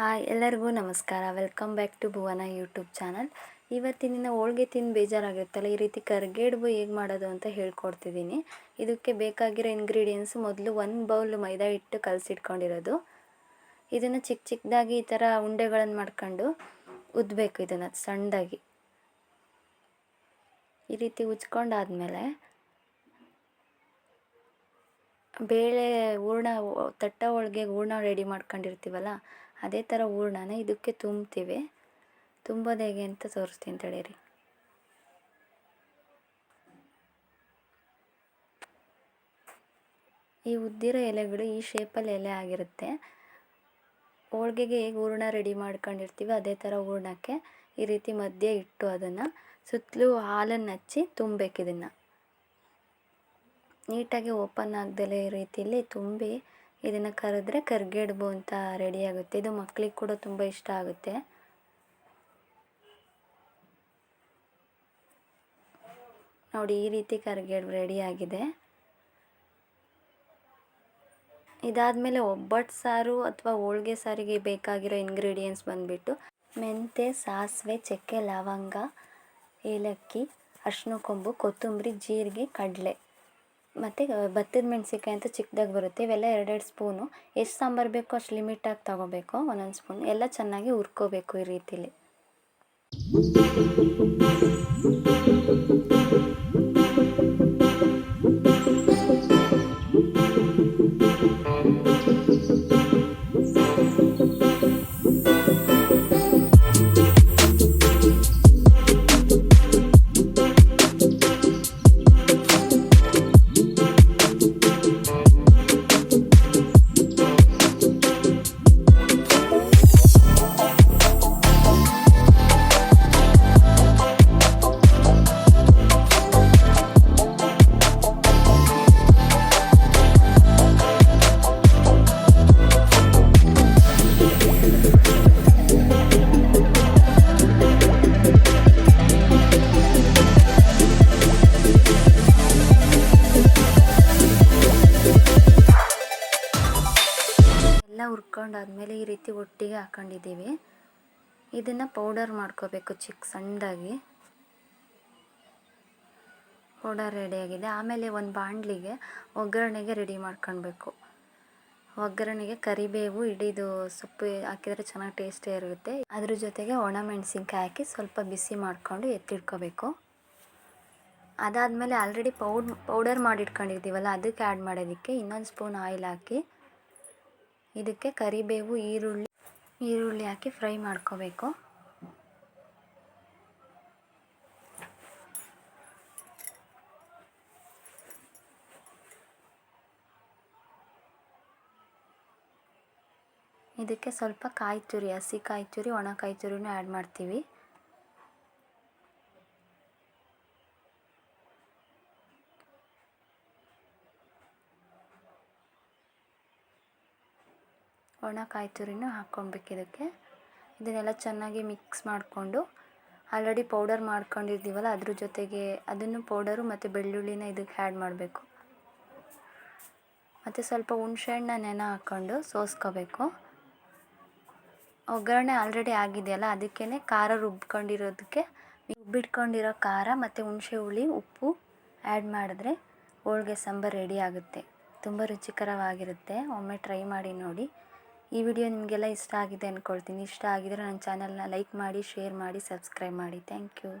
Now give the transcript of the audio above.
Hi ಎಲ್ಲರಿಗೂ ನಮಸ್ಕಾರ. Welcome back to Bhuvana YouTube channel ಇವತ್ತಿನ ಹೋಳ್ಗೆ ತಿಂದು ಬೇಜಾರಾಗಿರುತ್ತಲ್ಲ, ಈ ರೀತಿ ಕರ್ಗೇಡ್ಬು ಹೇಗೆ ಮಾಡೋದು ಅಂತ ಹೇಳ್ಕೊಡ್ತಿದ್ದೀನಿ. ಇದಕ್ಕೆ ಬೇಕಾಗಿರೋ ಇಂಗ್ರೀಡಿಯೆಂಟ್ಸ್ ಮೊದಲು ಒನ್ ಬೌಲ್ ಮೈದಾ ಹಿಟ್ಟು ಕಲಸಿಟ್ಕೊಂಡಿರೋದು. ಇದನ್ನು ಚಿಕ್ಕ ಚಿಕ್ಕದಾಗಿ ಈ ಥರ ಉಂಡೆಗಳನ್ನು ಮಾಡ್ಕೊಂಡು ಉದ್ದಬೇಕು ಇದನ್ನು ಸಣ್ಣದಾಗಿ. ಈ ರೀತಿ ಉಜ್ಕೊಂಡಾದ್ಮೇಲೆ ಬೇಳೆ ಹೂರ್ಣ, ತಟ್ಟ ಹೋಳ್ಗೆಗೆ ಹೂರ್ಣ ರೆಡಿ ಮಾಡ್ಕೊಂಡಿರ್ತೀವಲ್ಲ ಅದೇ ಥರ ಹೂರ್ಣನ ಇದಕ್ಕೆ ತುಂಬ್ತೀವಿ ತುಂಬೋದು ಹೇಗೆ ಅಂತ ತೋರಿಸ್ತೀನಿ ತಡೀರಿ. ಈ ಉದ್ದಿರೋ ಎಲೆಗಳು ಈ ಶೇಪಲ್ಲಿ ಎಲೆ ಆಗಿರುತ್ತೆ. ಹೋಳ್ಗೆಗೆ ಹೇಗೆ ಹೂರ್ಣ ರೆಡಿ ಮಾಡ್ಕೊಂಡಿರ್ತೀವಿ ಅದೇ ಥರ ಹೂರ್ಣಕ್ಕೆ ಈ ರೀತಿ ಮಧ್ಯೆ ಇಟ್ಟು ಅದನ್ನು ಸುತ್ತಲೂ ಹಾಲನ್ನು ಹಚ್ಚಿ ತುಂಬಬೇಕು ಇದನ್ನು. ನೀಟಾಗಿ ಓಪನ್ ಆಗದಲೇ ಈ ರೀತಿಯಲ್ಲಿ ತುಂಬಿ ಇದನ್ನು ಕರೆದ್ರೆ ಕರ್ಗೆಡ್ಬು ಅಂತ ರೆಡಿ ಆಗುತ್ತೆ. ಇದು ಮಕ್ಳಿಗೆ ಕೂಡ ತುಂಬ ಇಷ್ಟ ಆಗುತ್ತೆ. ನೋಡಿ, ಈ ರೀತಿ ಕರ್ಗೆಡ್ಬು ರೆಡಿ ಆಗಿದೆ. ಇದಾದಮೇಲೆ ಒಬ್ಬಟ್ಟು ಸಾರು ಅಥವಾ ಹೋಳ್ಗೆ ಸಾರಿಗೆ ಬೇಕಾಗಿರೋ ಇಂಗ್ರೀಡಿಯೆಂಟ್ಸ್ ಬಂದುಬಿಟ್ಟು ಮೆಂತೆ, ಸಾಸಿವೆ, ಚಕ್ಕೆ, ಲವಂಗ, ಏಲಕ್ಕಿ ಅರ್ಶಿನ ಕೊಂಬು ಕೊತ್ತಂಬರಿ, ಜೀರಿಗೆ, ಕಡಲೆ. ಮತ್ತು ಭತ್ತದ ಮೆಣಸಿನ್ಕಾಯಿ ಅಂತ ಚಿಕ್ಕದಾಗಿ ಬರುತ್ತೆ. ಇವೆಲ್ಲ ಎರಡೆರಡು ಸ್ಪೂನು. ಎಷ್ಟು ಸಾಂಬಾರು ಬೇಕೋ ಅಷ್ಟು ಲಿಮಿಟಾಗಿ ತೊಗೋಬೇಕು. ಒಂದೊಂದು ಸ್ಪೂನ್. ಎಲ್ಲ ಚೆನ್ನಾಗಿ ಹುರ್ಕೋಬೇಕು ಈ ರೀತಿಲಿ. ಹುರ್ಕೊಂಡಾದ್ಮೇಲೆ ಈ ರೀತಿ ಒಟ್ಟಿಗೆ ಹಾಕೊಂಡಿದ್ದೀವಿ. ಇದನ್ನು ಪೌಡರ್ ಮಾಡ್ಕೋಬೇಕು ಚಿಕ್ಕ ಸಣ್ಣದಾಗಿ. ಪೌಡರ್ ರೆಡಿಯಾಗಿದೆ ಆಮೇಲೆ ಒಂದು ಬಾಣಲಿಗೆ ಒಗ್ಗರಣೆಗೆ ರೆಡಿ ಮಾಡ್ಕೊಳ್ಬೇಕು. ಒಗ್ಗರಣೆಗೆ ಕರಿಬೇವು ಇಡೀದು ಸೊಪ್ಪು ಹಾಕಿದರೆ ಚೆನ್ನಾಗಿ ಟೇಸ್ಟೇ ಇರುತ್ತೆ. ಅದ್ರ ಜೊತೆಗೆ ಒಣ ಮೆಣಸಿನ್ಕಾಯಿ ಹಾಕಿ ಸ್ವಲ್ಪ ಬಿಸಿ ಮಾಡಿಕೊಂಡು ಎತ್ತಿಟ್ಕೋಬೇಕು. ಅದಾದಮೇಲೆ ಆಲ್ರೆಡಿ ಪೌಡ್, ಪೌಡರ್ ಮಾಡಿಟ್ಕೊಂಡಿರ್ತೀವಲ್ಲ, ಅದಕ್ಕೆ ಆ್ಯಡ್ ಮಾಡೋದಕ್ಕೆ ಇನ್ನೊಂದು ಸ್ಪೂನ್ ಆಯಿಲ್ ಹಾಕಿ ಇದಕ್ಕೆ ಕರಿಬೇವು, ಈರುಳ್ಳಿ ಈರುಳ್ಳಿ ಹಾಕಿ ಫ್ರೈ ಮಾಡ್ಕೋಬೇಕು. ಇದಕ್ಕೆ ಸ್ವಲ್ಪ ಕಾಯಿ ತುರಿ ಹಸಿ ಕಾಯಿ ತುರಿ ಒಣ ಕಾಯಿ ತುರಿನೂ ಆ್ಯಡ್ ಮಾಡ್ತೀವಿ. ಒಣ ಕಾಯಿ ತುರಿನೂ ಹಾಕ್ಕೊಳ್ಬೇಕು ಇದಕ್ಕೆ. ಇದನ್ನೆಲ್ಲ ಚೆನ್ನಾಗಿ ಮಿಕ್ಸ್ ಮಾಡಿಕೊಂಡು ಆಲ್ರೆಡಿ ಪೌಡರ್ ಮಾಡ್ಕೊಂಡಿದ್ದೀವಲ್ಲ ಅದ್ರ ಜೊತೆಗೆ ಅದನ್ನು ಪೌಡರು ಮತ್ತು ಬೆಳ್ಳುಳ್ಳಿನ ಇದಕ್ಕೆ ಆ್ಯಡ್ ಮಾಡಬೇಕು. ಮತ್ತು ಸ್ವಲ್ಪ ಹುಣಸೆಹಣ್ಣ ನೆನೆ ಹಾಕ್ಕೊಂಡು ಸೋಸ್ಕೋಬೇಕು. ಒಗ್ಗರಣೆ ಆಲ್ರೆಡಿ ಆಗಿದೆಯಲ್ಲ ಅದಕ್ಕೇ ಖಾರ ರುಬ್ಕೊಂಡಿರೋದಕ್ಕೆ ರುಬ್ಬಿಟ್ಕೊಂಡಿರೋ ಖಾರ ಮತ್ತು ಹುಣಸೆ ಹುಳಿ, ಉಪ್ಪು ಆ್ಯಡ್ ಮಾಡಿದ್ರೆ ಹೋಳಿಗೆ ಸಾಂಬಾರು ರೆಡಿ ಆಗುತ್ತೆ. ತುಂಬ ರುಚಿಕರವಾಗಿರುತ್ತೆ. ಒಮ್ಮೆ ಟ್ರೈ ಮಾಡಿ ನೋಡಿ. ಈ ವಿಡಿಯೋ ನಿಮಗೆಲ್ಲ ಇಷ್ಟ ಆಗಿದೆ ಅಂದ್ಕೊಳ್ತೀನಿ ಇಷ್ಟ ಆಗಿದ್ರೆ ನನ್ನ ಚಾನಲ್ನ ಲೈಕ್ ಮಾಡಿ, ಶೇರ್ ಮಾಡಿ, ಸಬ್ಸ್ಕ್ರೈಬ್ ಮಾಡಿ. Thank you.